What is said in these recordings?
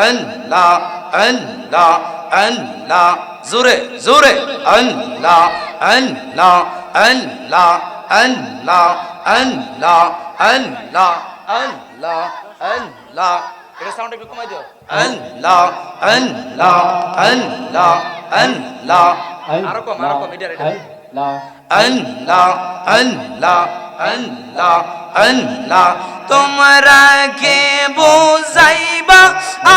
আল্লাহ আল্লাহ আল্লাহ জোরে জোরে আল্লাহ আল্লাহ আল্লাহ আল্লাহ আল্লাহ আল্লাহ আল্লাহ আল্লাহ এটা সাউন্ড একটু কমাই দিও আল্লাহ আল্লাহ আল্লাহ আল্লাহ আরও কম আরও কম এটা এটা আল্লাহ আল্লাহ আল্লাহ আল্লাহ তোমরা কে বুঝাইবা?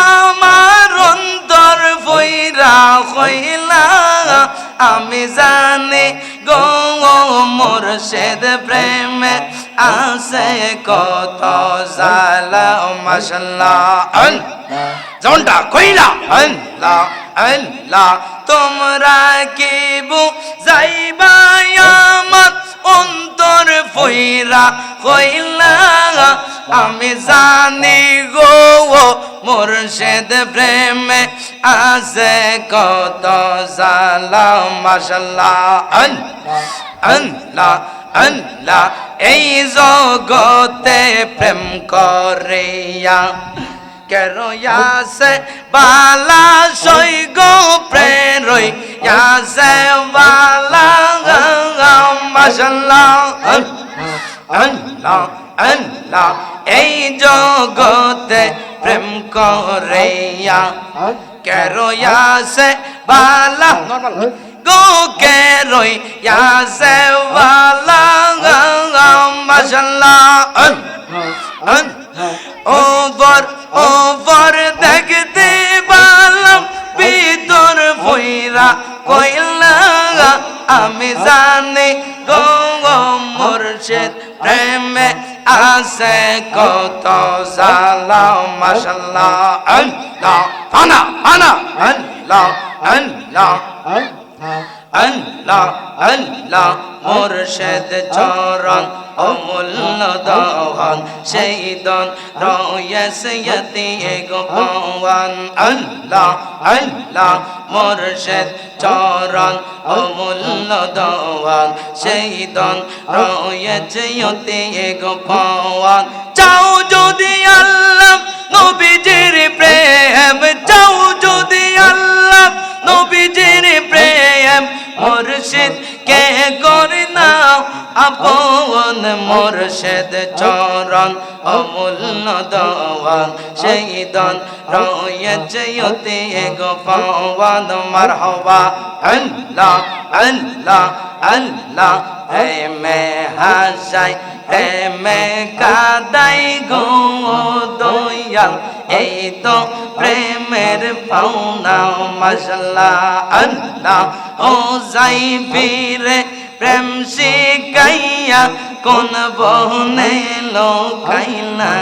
আমার অন্তর ফইরা হইলা। আমি জানি গো মুর্শিদ, প্রেমে আছে কত জালা মাশাল্লাহ। আল্লাহ যেমনটা কইলা, আল্লাহ আল্লাহ, তোমরা কি হইলা আমি জানি গো মুর্শিদ, প্রেমে আছে কত জালা মাশাল্লাহ, আল্লাহ আল্লাহ আল্লাহ, এই জগতে প্রেম করিয়া কেন ইয়াসে বালা সই গো প্রেরই ইয়াসে বালা মাশাল্লাহ আল্লাহ আল্লাহ, এই জগতে প্রেম করিয়া কেন ইয়াসে বালা, গো কে রই ইয়াসে বালা, মাশাল্লাহ ওপর ওপর দেখতে পালাম ভিতর ভৈরা কইলা, আমি জানি আছে কত জালা মাশাল্লাহ আল্লাহ আনা আনা আল্লাহ আল্লাহ আল্লাহ। আল্লাহ মুর্শিদ চরণ অমূল্য দহন সেই দন রয়েসিয়তি গো পাওয়ান আল্লাহ আল্লাহ মুর্শিদ চরণ অমূল্য দহন সেই দন রয়েসিয়তি গো পাওয়ান চাও যদি আল্লাহ নবীজির প্রেম মুর্শিদ কে করে নাও, আপন মুর্শিদ চরণ অমূল্য দওয়ান সেই দন রয়েছে অতি গো পাওয়ান মারহবা, আল্লাহ আল্লাহ আল্লাহ প্রেমে হাসাই প্রেমে কাদাই গো দয়াল এই তো প্রেমের পাওনা মশলা আন্না ও যাই ফিরে প্রেম শিখাইয়া কোন বহনে লোকাইলা।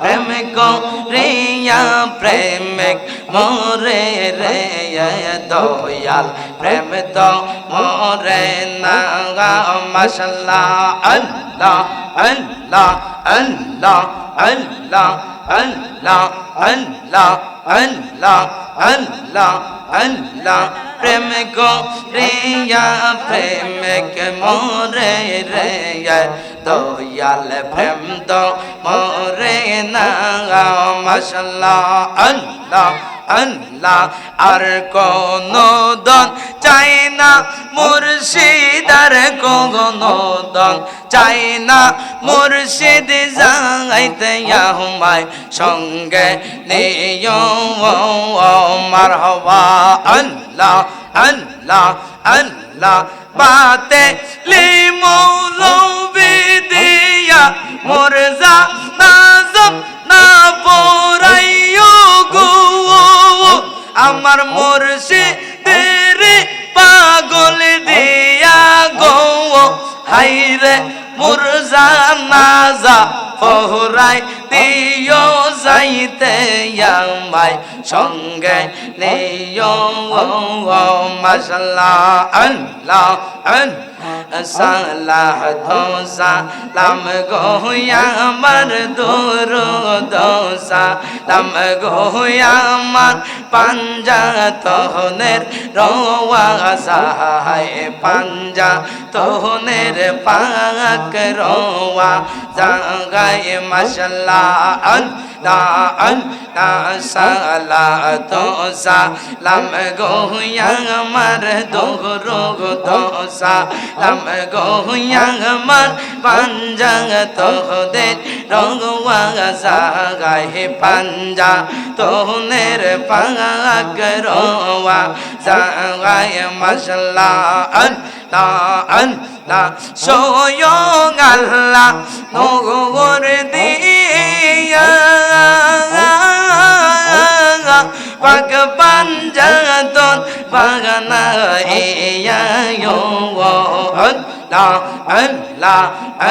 প্রেম করিয়া প্রেমিক মোরে রে দয়াল। প্রেম তো মোরে না মশলা আল্লাহ আল্লাহ আল্লাহ আল্লাহ আল্লাহ। আল্লাহ আল্লাহ আল্লাহ আল্লাহ, প্রেম গো রিয়া প্রেমিক মোরে রে, দয়াল প্রেম তো মোরে না মশলা আল্লাহ আল্লাহ, আর কোন দন চাই না, মুর্শিদ আর কোন দন চাই না, মুর্শিদ যাইতে আমায় সঙ্গে مرحبا اللہ اللہ اللہ باتیں لی مولوی دیا مرزا نازم نابورائیو گو আমার মোরশে তেরে পাগল দিয়া গো হাইরে মুরজা নাজা ফহরাই দিও যাইতে আমায় সঙ্গে নিও মাশাল্লাহ আল্লাহ আল্লাহ। সালাহ দোসা লাম গোয়া আমার দূর দোসা লাম গোয়া আমার পাঞ্জা তোহনের রোয়া সাহায় পাঞ্জা তোহনের পাক রোয়া জাগায় মশাল্লাহ আন সালা তো সালাম গোয়া আমার দোহরো দোসা লাম গোয়া আমার পাঞ্জা তোদের রঙুয়া জাগায় পাঞ্জা তোনের পাক রোয়া জাগায় মশলা আন না আন না সোয়ং আল্লাহ নগর দিয়া পাক বাগানা এয়া আল্লাহ আল্লাহ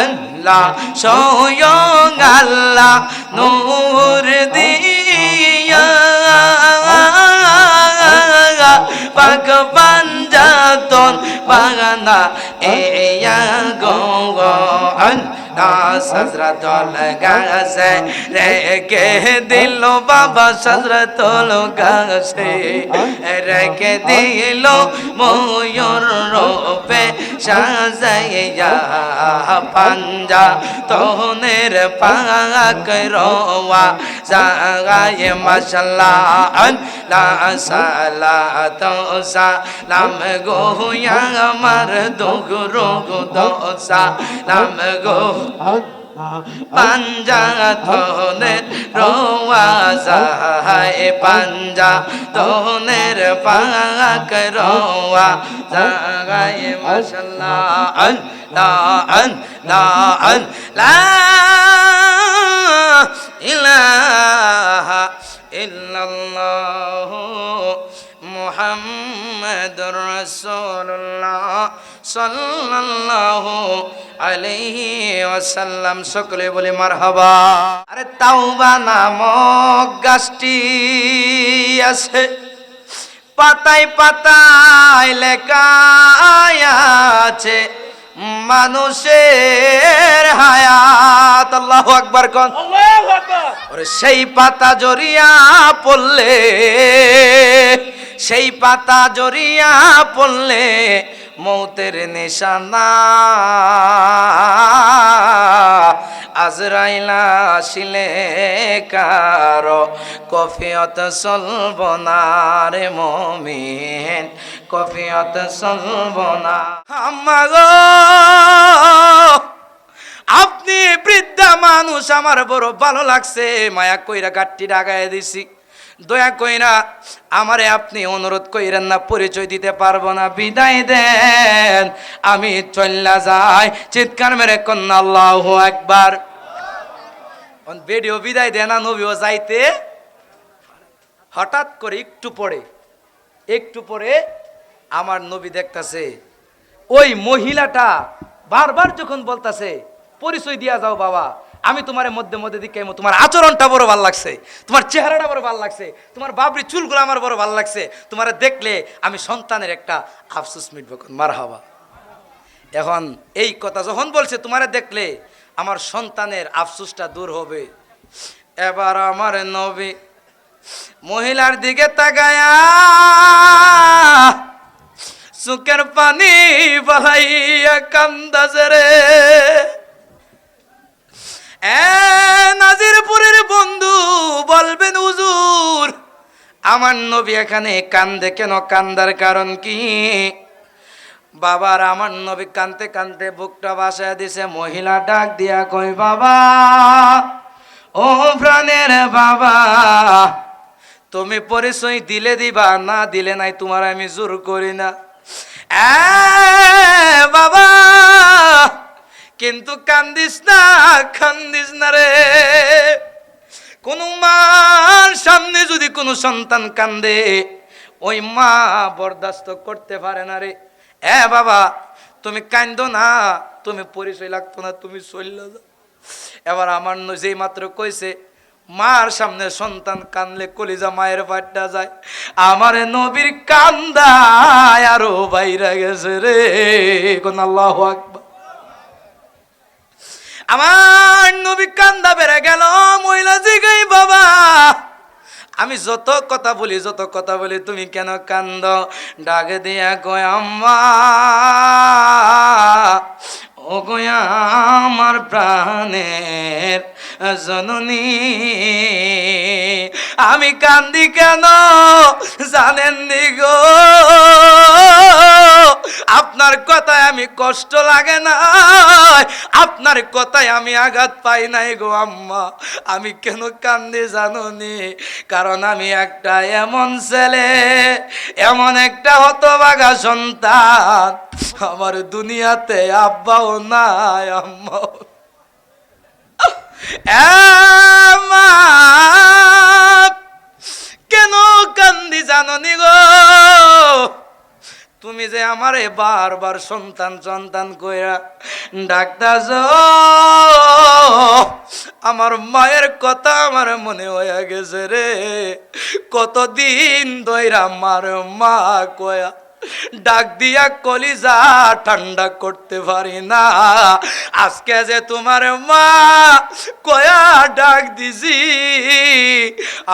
আল্লাহ সোয়ং আল্লাহ নূর দিয়া। পাক পাঞ্জাতন বাগানা এয়া গঙ্গন না সজরতল গাছে রেখে দিল বাবা সজরতল গাছে রেখে দিল ময়ূর রূপে সাজাইয়া পাঞ্জা তোনের পাক রোয়া জাগায় মশলা লা সালা তো সালাম গোয়া আমার দুগুরো গো দোসা লাম গো পাঞ্জা তোনের রোয়া সাহায় পাঞ্জা তোনের পাক রোয়া জাগায় মশলা আন লা আন লা আন লা ইলাহা ইল্লাল্লাহ মুহাম্মাদুর রাসূলুল্লাহ সাল্লাল্লাহু আলাইহি ওয়াসাল্লাম সকলে বলে মারহাবা। আরে তাওবা নামক গাছটি আছে। পাতায় পাতায় লেখা আছে। মানুষের হায়াত। আল্লাহু আকবার কোন। ওরে সেই পাতা জড়িয়া পড়লে সেই পাতা জড়িয়া পড়লে মৌতের নিশানা আজরাইলা আসিলে কারও কফিয়ত চলব না রে মমিন। কফিয়ত চলব না। আমাগো, আপনি বৃদ্ধা মানুষ, আমার বড় ভালো লাগছে। মায়া কইরা গাঠটি ডাগায় দিছি। দয়া কইরা আমারে আপনি অনুরোধ কইরেন না, পরিচয় দিতে পারব না। বিদায় দেন, আমি চল্লা যাই। চিৎকার মেরে কন্যা আল্লাহ একবার বেডিও বিদায় দেন না, নবীও যাইতে। হঠাৎ করে একটু পরে একটু পরে আমার নবী দেখতাছে, ওই মহিলাটা বারবার যখন বলতাছে, পরিচয় দিয়া যাও বাবা, আমি তোমার মধ্যে মধ্যে দিকে তোমার আচরণটা বড় ভালো লাগছে, তোমার চেহারাটা বড় ভালো লাগছে, তোমার বাবরি চুলগুলো আমার বড় ভালো লাগছে, তোমার দেখলে আমি সন্তানের একটা আফসোস মিটব মার হাবা এখন এই কথা যখন বলছে, তোমারে দেখলে আমার সন্তানের আফসোসটা দূর হবে। এবার আমার নবী মহিলার দিকে তাকায়া চুকের পানি বলাইয়া কান্দাছে রে। নাজিরপুরের বন্ধু বলবেন হুজুর, আমার নবী এখানে কান্দে কেন? কান্দার কারণ কি? বাবার আমার নবী কানতে কানতে বুকটা বাসায় দিছে, মহিলা ডাক দিয়া কই বাবা, ও প্রাণের বাবা, তুমি পরিচয় দিলে দিবা, না দিলে নাই, তোমার আমি জোর করি না। বাবা, কিন্তু কান্দিস না কান্দিস না রে। কোন মার সামনে যদি কোনো সন্তান কান্দে, ওই মা বরদাস্ত করতে পারে না রে। এ বাবা, তুমি কান্দো না, তুমি পরিচয় লাগতো না, তুমি চললে এবার আমার যেই মাত্র কইছে মার সামনে সন্তান কানলে কলিজা মায়ের পাট্টা যায়। আমার নবীর কান্দায় আরও বাইরে গেছে রে, কোন আল্লাহ আমার নবী কান্দা বেড়ে গেল, মহিলা জিগাই বাবা। আমি যত কথা বলি, যত কথা বলি, তুমি কেন কান্দ? ডাক দিয়া কয় ও গয়া আমার প্রাণের জননী, আমি কান্দি কেন? জানেন গো? আপনার কথায় আমি কষ্ট লাগে না। আপনার কথায় আমি আঘাত পাই নাই গো আম্মা। আমি কেন কান্দি জানুনি কারণ আমি একটা এমন ছেলে এমন একটা হতবাগা সন্তান। আমার দুনিয়াতে আব্বাও নাই আম্মাও। এ মা, কেন কান্দি জাননি গো? তুমি যে আমারে বারবার সন্তান সন্তান কইরা ডাক্তার আমার মায়ের কথা আমার মনে হয়ে গেছে রে। কতদিন দইরা আমার মা কয়া ডাক দিয়া কলিজা ঠান্ডা করতে পারি না। আজকে যে তোমার মা কয়া ডাক দিছি,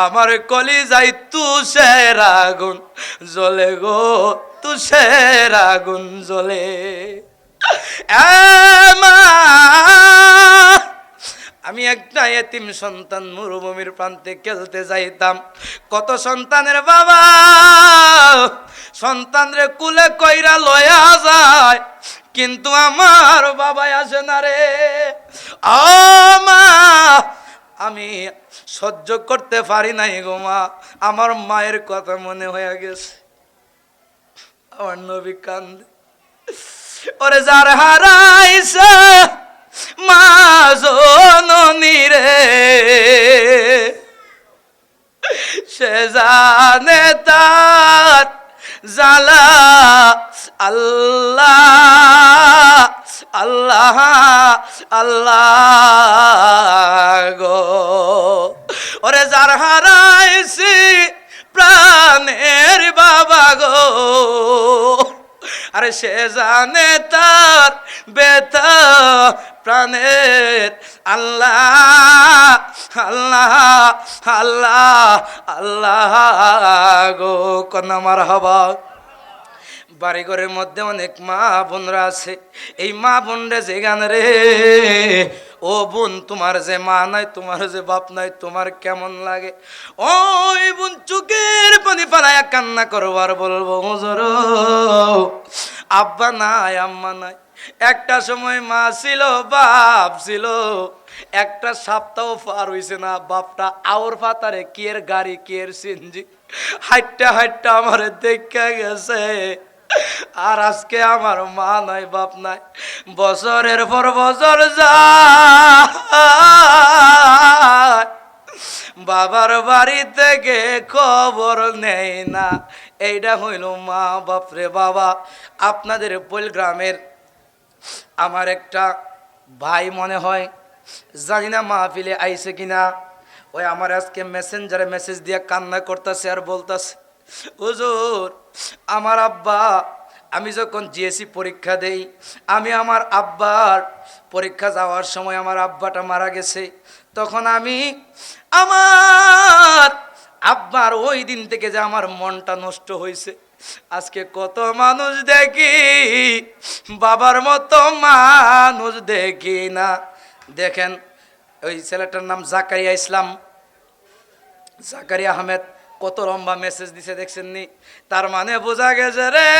আমার কলিজাই তুষের আগুন জ্বলে গো, তুষের আগুন জ্বলে। মা আমি একটা এতিম সন্তান, মরুভূমির প্রান্তে খেলতে যাইতাম। কত সন্তানের বাবা? সন্তানরে কুলে কইরা লয়া যায়। কিন্তু আমার বাবাই আসে না রে। ও মা, আমি সহ্য করতে পারি নাই গো মা। আমার মায়ের কথা মনে হয়ে গেছে। আমার নবী কান্দে। ওরে যার হারাইছে মা জননী রে সে জানে তার জালা আল্লাহ আল্লাহ আল্লাহ গো। ওরে যার হারাইছি প্রাণের বাবা গো। আরে সে জানে তার বেতা প্রাণের আল্লাহ আল্লাহ আল্লাহ আল্লাহ গো, কন্যা মার হবা বাড়িঘরের মধ্যে অনেক মা বোনরা আছে। এই মা বোনরে যে গান রে, ও বোন, তোমার যে মা নাই, তোমার যে বাপ নাই, তোমার কেমন লাগে? ওই বোন চুকের পানি পালায়া কান্না করবার বলব হুজুর আব্বা নাই, আম্মা নাই। একটা সময় মা ছিল, বাপ ছিল। একটা সপ্তাহ পার হইছে না, বাপটা আওর পাতারে কিয়ের গাড়ি, কিয়ের সিনজি। হাইটটা হাইটটা আমারে দেখা গেছে। আর আজকে আমার মা নাই, বাপ নাই। বছরের পর বছর যায়। বাবার বাড়ি থেকে খবর নেই না। এইটা হইল মা, বাপরে বাবা। আপনাদের পোল গ্রামের আমার একটা ভাই মনে হয়, জানি না মাহফিলে আইছে কিনা। ওই আমার আজকে মেসেঞ্জারে মেসেজ দিয়ে কান্না করতেছে আর বলতাছে, হুজুর, আমার আব্বা, আমি যখন জিএসসি পরীক্ষা দেই, আমি আমার আব্বার পরীক্ষা যাওয়ার সময় আমার আব্বাটা মারা গেছে, তখন আমি আমার আব্বার ওই দিন থেকে যে আমার মনটা নষ্ট হয়েছে আজকে কত মানুষ দেখি, বাবার মতো মানুষ দেখি না। দেখেন, ওই ছেলেটার নাম জাকারিয়া ইসলাম। জাকারিয়া আহমেদ কত লম্বা মেসেজ দিছে দেখছেন নি তার মানে বোঝা গেছে রে,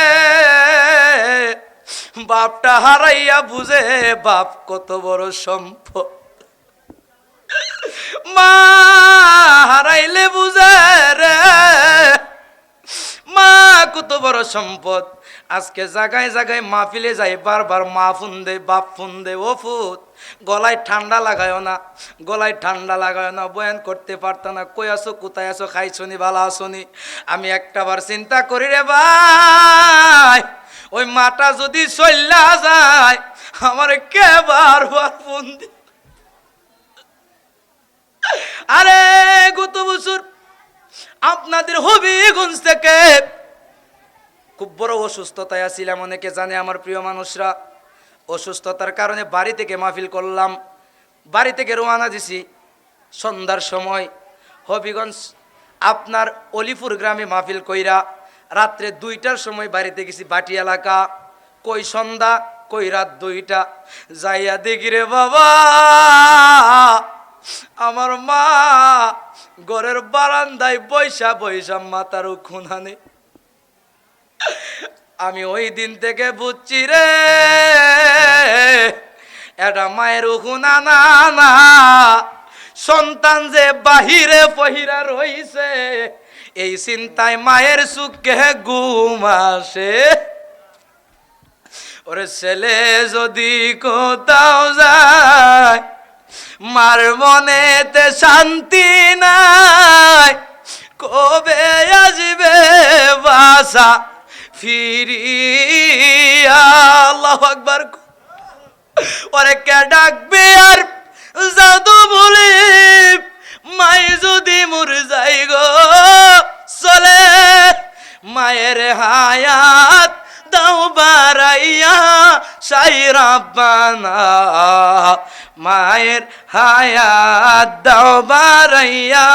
বাপটা হারাইয়া বুঝে বাপ কত বড় সম্পদ। মা হারাইলে বুঝে রে। মা, কত বড় সম্পদ। আজকে জায়গায় জায়গায় মাহফিলে যাই, বারবার মা ফোন দে, বাপ ফোন দে, ও ফুত। গলায় ঠান্ডা লাগায় না, গলায় ঠান্ডা লাগায় না, বয়ান করতে পারত না, কই আসো কোথায় আসো খাইছনি ভালো আসনি আমি একটাবার চিন্তা করি রে ভাই, ওই মাটা যদি চল্লা যায়, আমার কে বারবার ফোন দি আরে গত বছর আপনাদের হবিগঞ্জ থেকে খুব বড় অসুস্থতায় আছিলাম অনেকে জানে আমার প্রিয় মানুষরা। অসুস্থতার কারণে বাড়ি থেকে মাহফিল করলাম, বাড়ি থেকে রোয়ানা দিছি সন্ধ্যার সময়। হবিগঞ্জ, আপনার অলিপুর গ্রামে মাহফিল কইরা রাত্রে দুইটার সময় বাড়িতে গেছি, বাটি এলাকা। কই সন্ধ্যা, কই রাত দুইটা। যাইয়া দেখি রে বাবা আমার মা ঘরের বারান্দায় বৈশা বৈশা মাতার খুনানে আমি ওই দিন থেকে বুঝছি রে, এটা মায়ের উখুনা না না। সন্তান যে বাহিরে পহিরা রইছে, এই চিন্তায় মায়ের সুখে ঘুম আসে। ওরে ছেলে যদি কোথাও যায় মার মনেতে শান্তি নাই। কবে আসবে বাসা ফিরিয়া? আল্লাহ আকবার। ওরে কে ডাকবে আর জাদু বলে? মাই যদি মুর যাই গো, চলে। মায়ের হায়াত দাও বারাইয়া সাই রাব্বানা মায়ের হায়াত দাও বারাইয়া।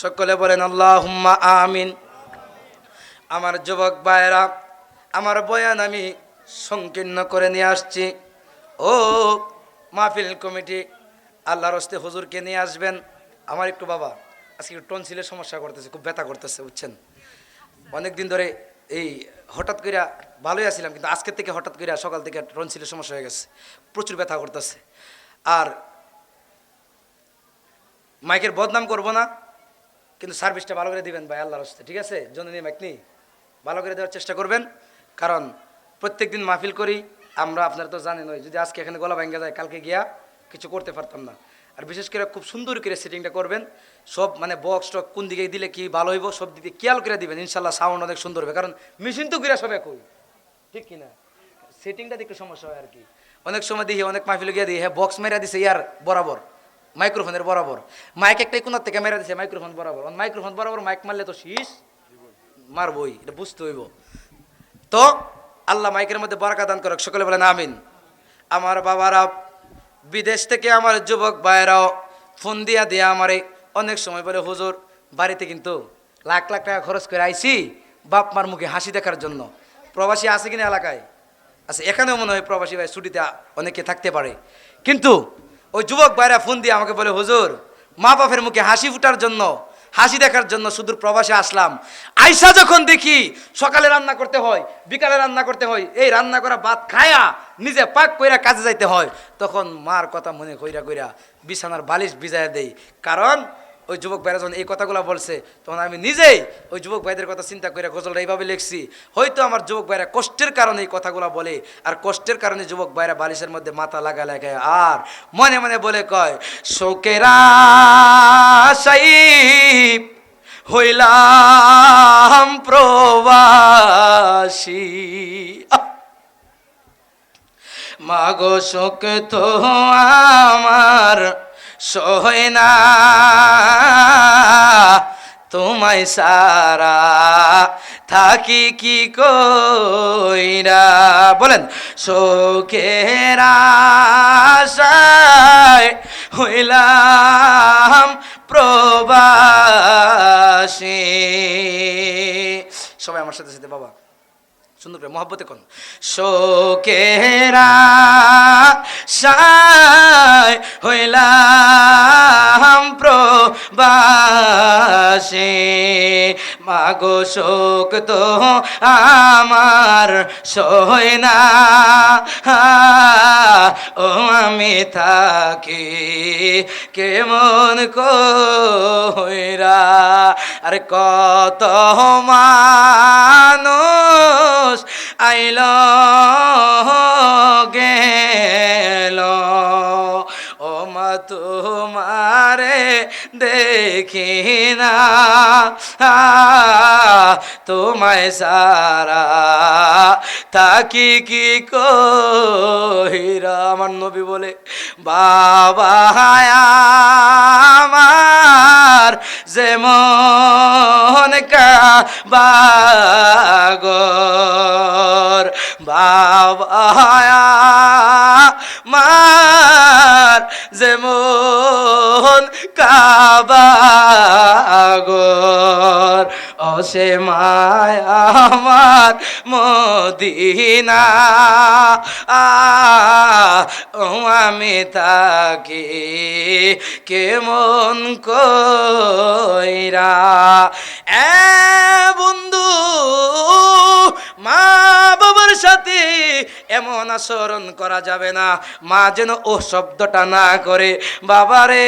সকলে বলেন, আল্লাহুম্মা আমিন। আমার যুবক ভাইয়েরা, আমার বয়ান আমি সংকীর্ণ করে নিয়ে আসছি। ও মাহফিল কমিটি, আল্লাহর হস্তে হুজুরকে নিয়ে আসবেন। আমার একটু বাবা, আজকে একটু টনসিলের সমস্যা করতেছে, খুব ব্যথা করতেছে, বুঝছেন? অনেক দিন ধরে এই হঠাৎ করে ভালোই আছিলাম, কিন্তু আজকের থেকে হঠাৎ করে সকাল থেকে টনসিলের সমস্যা হয়ে গেছে। প্রচুর ব্যথা করতেছে। আর মাইকের বদনাম করব না, কিন্তু সার্ভিসটা ভালো করে দিবেন ভাই, আল্লাহর হস্তে ঠিক আছে? জননী মাইক নেই ভালো করে দেওয়ার চেষ্টা করবেন, কারণ প্রত্যেক দিন মাহফিল করি, আমরা, আপনারা তো জানেন ওই, যদি আজকে এখানে গলা ভেঙে যায়, কালকে গিয়া কিছু করতে পারতাম না। আর বিশেষ করে খুব সুন্দর করে সেটিংটা করবেন, সব মানে বক্স টক কোন দিকে দিলে কি ভালো হইব, সব দিকে খেয়াল করে দিবেন ইনশাল্লাহ সাউন্ড অনেক সুন্দর হবে, কারণ মেশিন তো ঘুরে সব একই, ঠিক কিনা? সেটিংটা একটু সমস্যা হয় আর কি। অনেক সময় দেখি, অনেক মাহফিল গিয়ে দিই হ্যাঁ বক্স মেরা দিছে ইয়ার বরাবর মাইক্রোফোনের বরাবর। মাইক একটা কোনার থেকে মেরা দিছে মাইক্রোফোন বরাবর। মাইক্রোফোন বরাবর মাইক মারলে তো শীষ মারবই, এটা বুঝতে হইব। তো আল্লাহ মাইকের মধ্যে বরাকা দান করক, সকলে বলেন আমিন। আমার বাবারা বিদেশ থেকে আমার যুবক ভাইয়েরাও ফোন দিয়া দিয়া আমারে। অনেক সময় বলে, হুজুর, বাড়িতে কিন্তু লাখ লাখ টাকা খরচ করে আইছি, বাপ মার মুখে হাসি দেখার জন্য। প্রবাসী আছে কিনা এলাকায়? আচ্ছা এখানেও মনে হয় প্রবাসী ভাই ছুটিতে অনেকে থাকতে পারে। কিন্তু ওই যুবক ভাইরা ফোন দিয়ে আমাকে বলে, হুজুর মা বাপের মুখে হাসি ফুটার জন্য, হাসি দেখার জন্য সুদূর প্রবাসে আসলাম। আইসা যখন দেখি সকালে রান্না করতে হয়, বিকালে রান্না করতে হয়, এই রান্না করা ভাত খায়া নিজে পাক কইরা কাজে যাইতে হয়, তখন মার কথা মনে কইরা কইরা বিছানার বালিশ ভিজাইয়া দেই। কারণ ওই যুবক ভাইরা যখন এই কথাগুলো বলছে, তখন আমি নিজেই ওই যুবক ভাইদের কথা চিন্তা করে গজলটা এইভাবে লিখছি হয়তো আমার যুবক ভাইরা কষ্টের কারণে এই কথাগুলো বলে, আর কষ্টের কারণে যুবক ভাইরা বালিশের মধ্যে মাথা লাগা লাগায়, আর মনে মনে বলে কয়, শোকেরা হইলাম প্রবাসী! মাগো শোক তো আমার সহে না তোমায় সারা থাকি কি কইরা? বলেন, শোকের হইলাম প্রবাসী। সবাই আমার সাথে সাথে, বাবা। সুন্দর করে মহব্বতে কোন শোকেরা হইলাম প্রবাসে। মাগো শোক তো আমার সয় না। ও আমি থাকি কেমন কইরা। আরে কত মানুষ আইল গেল। ও মা তোমারে দেখি না। তোমায় সারা তাকি কি কহিরা আমার নবী বলে, বাবা আমার যেমন কাবাগর। বাবা মার যেমন কাবাগর অসে মায় আমার মদিনা। আমি তাকে কেমন কইরা? এ বন্ধু মা সাথে এমন আচরণ করা যাবে না। মা যেন ও শব্দটা না করে। বাবারে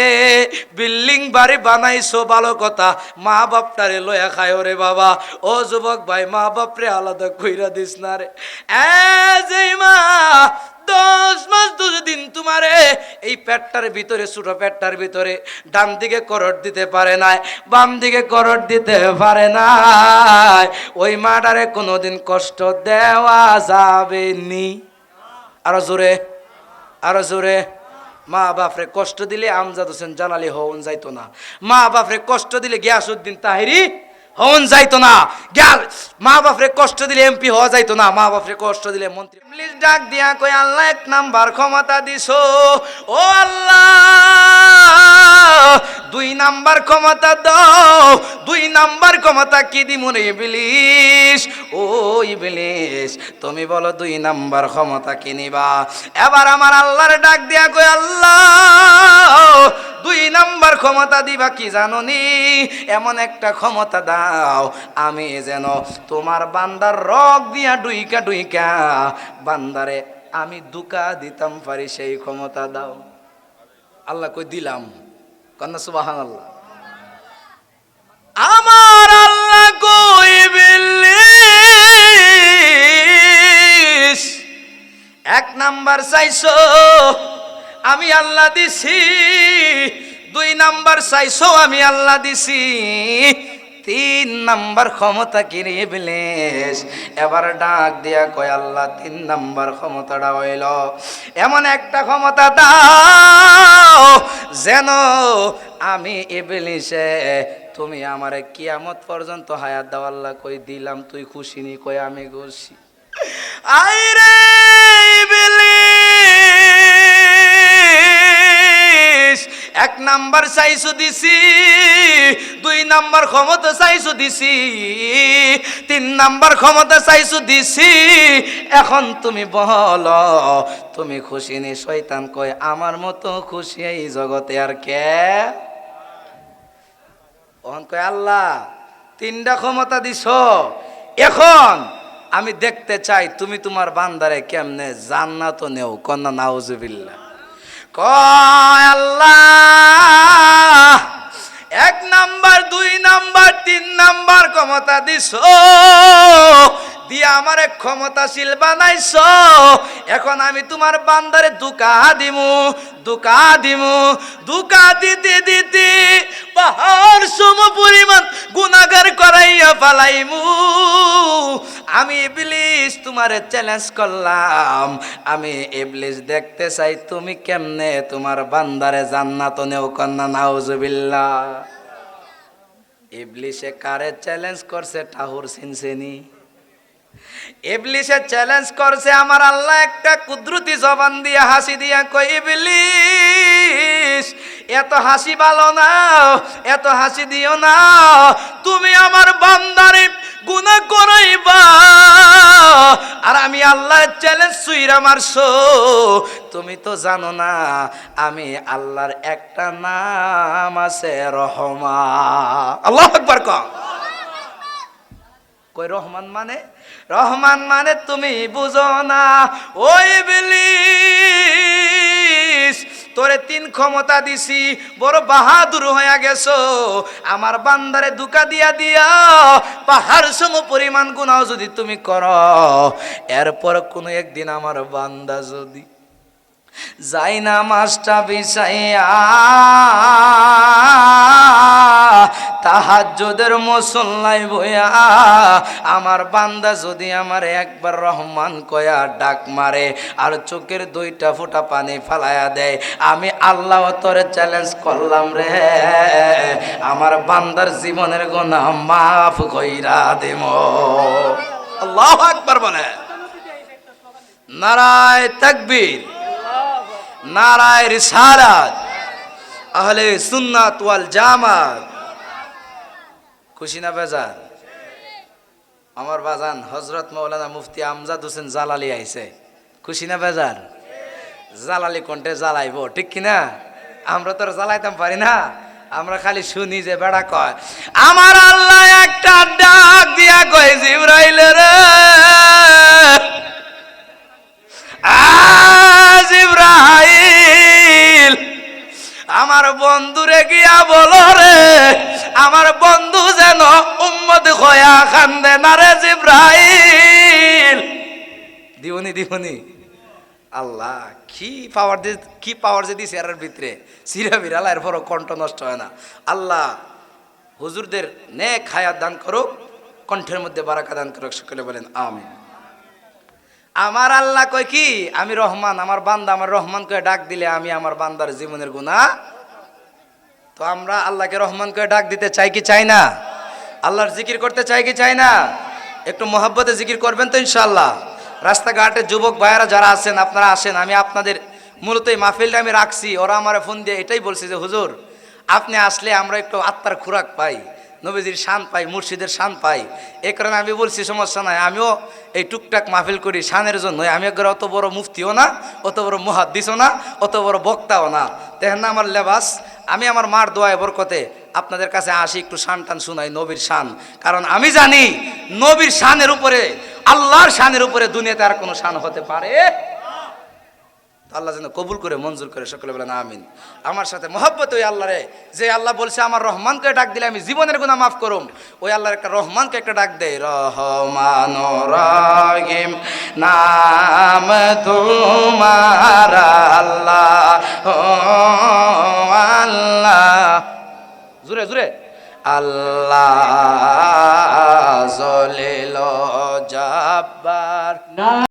বিল্ডিং বাড়ি বানাইছো, ভালো কথা। মা বাপটারে লয়া খায় রে বাবা। ও যুবক ভাই, মা বাপরে আলাদা কইরা দিস না রে। যেই মা দশ মাস দশ দিন তোমারে এই পেটটার ভিতরে, ছোট পেটটার ভিতরে ডান দিকে করট দিতে পারে নাই বাম দিকে করট দিতে পারে নাই। ওই মাটারে কোনোদিন কষ্ট দেওয়া যাবে নি। আরও জোরে আরও জোরে। মা বাপরে কষ্ট দিলে আমজাদ হোসেন জালালি হওন যাইতো না। মা বাপরে কষ্ট দিলে গিয়াসুদ্দিন তাহিরি হন যাইতো না। গ্যাল, মা বাপরে কষ্ট দিলে এমপি হওয়া যাইতো না। মা বাপরে কষ্ট দিলে মন্ত্রী ডাক দিয়া কই আল্লাহ এক নাম্বার ক্ষমতা দিছো। ও আল্লাহ, দুই নাম্বার ক্ষমতা দাও। দুই নাম্বার ক্ষমতা কি দিমুন ইবলিশ? ও ইবলিশ, তুমি বলো দুই নাম্বার ক্ষমতা কি নিবা? এবার আমার আল্লাহর ডাক দিয়া কই আল্লাহ, দুই নাম্বার ক্ষমতা দিবা কি জানো নি এমন একটা ক্ষমতা দাও, আমি যেন তোমার বান্দার রগ দিয়া ডুইকা ডুইকা, বান্দারে আমি দুকা দিতাম পারি সেই ক্ষমতা দাও। আল্লাহ কই দিলাম? কন্যা সুবাহান আল্লাহ আমার আল্লাহ কই এক নাম্বার চাইছো, আমি আল্লাহ দিছি। দুই নাম্বার চাইছো, আমি আল্লাহ দিছি। তিন নাম্বার ক্ষমতা কিনে বিলেস এবার ডাক দিয়া কয়, আল্লাহ, তিন নাম্বার ক্ষমতাটা হইল। এমন একটা ক্ষমতা দাও যেন আমি ইবলিসে তুমি আমারে কিয়ামত পর্যন্ত হায়াত দাও। আল্লাহ কই দিলাম, তুই খুশি নি কই আমি খুশি। আইরে ইবলিস এক নাম্বার চাইছো দিছি, দুই নাম্বার ক্ষমতা চাইছো দিছি, তিন নাম্বার ক্ষমতা চাইছো দিছি, এখন তুমি বল, তুমি খুশি নি? শয়তান কয়, আমার মতো খুশি এই জগতে আর কে? তখন কয়, আল্লাহ, তিনটা ক্ষমতা দিছ, এখন আমি দেখতে চাই তুমি তোমার বান্দারে কেমনে জান্নাত নেও, কন্যা নাউজুবিল্লা কয় এক নাম্বার দুই নাম্বার তিন নাম্বার ক্ষমতা দিছ। দিয়ে আমার ক্ষমতাশীল বানাইছ, এখন আমি তোমার বান্দারে দুকা দিমু দুকা দিমু দুকা দিতে দিতে পাহাড় সম পরিমাণ গুণাগার করাইয়া পালাইমু আমি ইবলিস তোমারে চ্যালেঞ্জ করলাম, আমি ইবলিস দেখতে চাই তুমি কেমনে তোমার বান্দারে জান্নাত নেও কন্যা, নাউজুবিল্লাহ। ইবলিসে কারে চ্যালেঞ্জ করছে? ঠাহুর সিনসেনি। ইবলিসে চ্যালেঞ্জ করছে আমার আল্লাহ একটা কুদরতি জবান দিয়ে, হাসি দিয়া কই ইবলিস, এত হাসি ভালো না, এত হাসি দিও না, তুমি আমার বান্দারে গুনাহ করাইবা। আর আমি আল্লাহ চ্যালেঞ্জ সুইরা মারছো। তুমি তো জানো না, আমি আল্লাহর একটা নাম আছে রহমা আল্লাহ একবার কই রহমান মানে? রহমান মানে তুমি বুঝো না। ওই বিলিস তোরে তিন ক্ষমতা দিছি, বড় বাহাদুর হইয়া গেছো। আমার বান্দারে দুকা দিয়া দিয়া পাহাড় সম পরিমাণ গুণাও যদি তুমি করো। এরপর কোনো একদিন আমার বান্দা যদি যাই না মাছটা বিছাইয়া তাহাজ্জুদের মুসল্লাই বইয়া, আমার বান্দা যদি আমার একবার রহমান কয়া ডাক মারে আর চোখের দুইটা ফোঁটা পানি ফালায়া দেয়, আমি আল্লাহ তোরে চ্যালেঞ্জ করলাম রে। আমার বান্দার জীবনের গোনা মাফ কইরা দেব। আল্লাহ একবার বলে নারায় তাকবীর। নারায় রিসালাত, আহলে সুন্নাত ওয়াল জামাত। খুশি না বেজান আমার বাজান হজরত মৌলানা মুফতি আমজাদ হোসেন জালালি আইছে। খুশি না বেজার? জালালি কণ্ঠে জ্বালাইব, ঠিক কিনা? আমরা তো জ্বালাইতাম পারি না। আমরা খালি শুনি যে বেড়া কয়, আমার আল্লাহ একটা ডাক দিয়া কয় জিব্রাইল রে। আজ আমার বন্ধুরে গিয়া বলো রে, আমার বন্ধু যেন উম্মত খয়া খান্দে না রে জিব্রাহিম দিবনি দিবনি আল্লাহ, কি পাওয়ার দিয়ে কি পাওয়ার যে দিছে এর ভিতরে। সিরা বিড়ালা, এর পরও কণ্ঠ নষ্ট হয় না। আল্লাহ, হুজুরদের নে খায়াত দান করুক, কণ্ঠের মধ্যে বারাকা দান করুক, সকলে বলেন, আমিন। আমার আল্লাহ কয় কি? আমি রহমান, আমার বান্দা আমার রহমান কয়ে ডাক দিলে আমি আমার বান্দার জীবনের গুণা তো আমরা আল্লাহকে রহমান করে ডাক দিতে চাই কি চাই না? আল্লাহর জিকির করতে চাই কি চাই না? একটু মহাব্বতে জিকির করবেন তো ইনশাল্লাহ রাস্তাঘাটে যুবক ভাইয়েরা যারা আছেন, আপনারা আসেন, আমি আপনাদের মূলত এই মাহফিলটা আমি রাখছি। ওরা আমার ফোন দিয়ে এটাই বলছে যে, হুজুর, আপনি আসলে আমরা একটু আত্মার খোরাক পাই, নবীজির শান পাই, মুর্শিদের শান পাই। এ কারণে আমি বলছি, সমস্যা নাই, আমিও এই টুকটাক মাহফিল করি শানের জন্য আমি একবার অত বড় মুফতিও না, অত বড় মুহাদ্দিসও না, অত বড় বক্তাও না। তেহেন আমার লেবাস আমি আমার মার দোয়ায় বরকতে আপনাদের কাছে আসি, একটু শান টান শুনাই, নবীর শান। কারণ আমি জানি, নবীর শানের উপরে, আল্লাহর শানের উপরে দুনিয়াতে আর কোনো শান হতে পারে আল্লাহ যেন কবুল করে, মঞ্জুর করে সকলে বলেন, আমিন। আমার সাথে মহব্বত ওই আল্লাহ রে যে আল্লাহ বলছে, আমার রহমানকে ডাক দিলে আমি জীবনের গুণা মাফ করুম। ওই আল্লাহর একটা রহমানকে একটা ডাক দেয়, রহমান রহিম নাম তোমার আল্লাহ আল্লাহ। জুড়ে জুড়ে। আল্লাহ জলিল জব্বার।